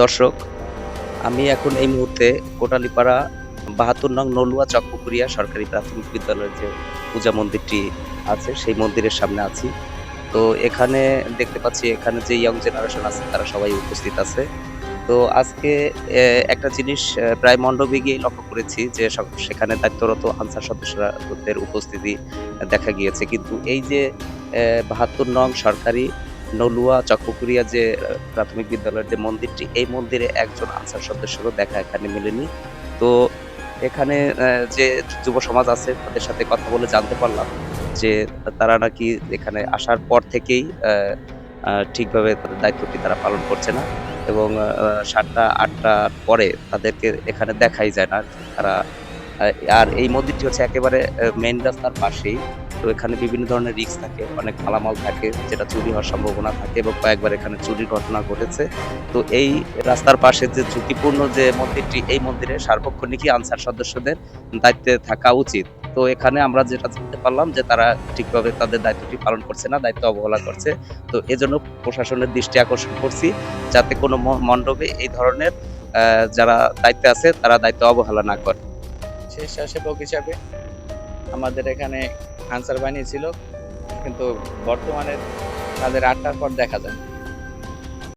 দর্শক, আমি এখন এই মুহূর্তে কোটালীপাড়া বাহাত্তর নং নলুয়া চকপুকুরিয়া সরকারি প্রাথমিক বিদ্যালয়ের যে পূজা মন্দিরটি আছে, সেই মন্দিরের সামনে আছি। তো এখানে দেখতে পাচ্ছি এখানে যে ইয়ং জেনারেশন আছে, তারা সবাই উপস্থিত আছে। তো আজকে একটা জিনিস প্রায় মণ্ডপে গিয়ে লক্ষ্য করেছি যে সেখানে দায়িত্বরত আনসার সদস্যদের উপস্থিতি দেখা গিয়েছে। কিন্তু এই যে বাহাত্তর নং সরকারি নলুয়া চকপুকুরিয়া যে প্রাথমিক বিদ্যালয়ের যে মন্দিরটি, এই মন্দিরে একজন আনসার সদস্যরও দেখা এখানে মেলেনি। তো এখানে যে যুব সমাজ আছে, তাদের সাথে কথা বলে জানতে পারলাম যে, তারা নাকি এখানে আসার পর থেকেই ঠিকভাবে তাদের দায়িত্বটি তারা পালন করছে না এবং সাতটা আটটার পরে তাদেরকে এখানে দেখাই যায় না। তারা আর এই মন্দিরটি হচ্ছে একেবারে মেন রাস্তার পাশেই। তো এখানে বিভিন্ন ধরনের রিস্ক থাকে, অনেক মালামাল থাকে যেটা চুরি হওয়ার সম্ভাবনা থাকে এবং কয়েকবার এখানে চুরির ঘটনা ঘটেছে। তো এই রাস্তার পাশে যে ঝুঁকিপূর্ণ যে মন্দিরটি, এই মন্দিরে সার্বক্ষণিকই আনসার সদস্যদের দায়িত্বে থাকা উচিত। তো এখানে আমরা যেটা জানতে পারলাম যে তারা ঠিকভাবে তাদের দায়িত্বটি পালন করছে না, দায়িত্ব অবহেলা করছে। তো এজন্য প্রশাসনের দৃষ্টি আকর্ষণ করছি যাতে কোনো মণ্ডপে এই ধরনের যারা দায়িত্বে আছে তারা দায়িত্ব অবহেলা না করে। স্বেচ্ছাসেবক হিসাবে আমাদের এখানে আনসার বানিয়েছিল কিন্তু বর্তমানে তাদের আটটার পর দেখা যায়।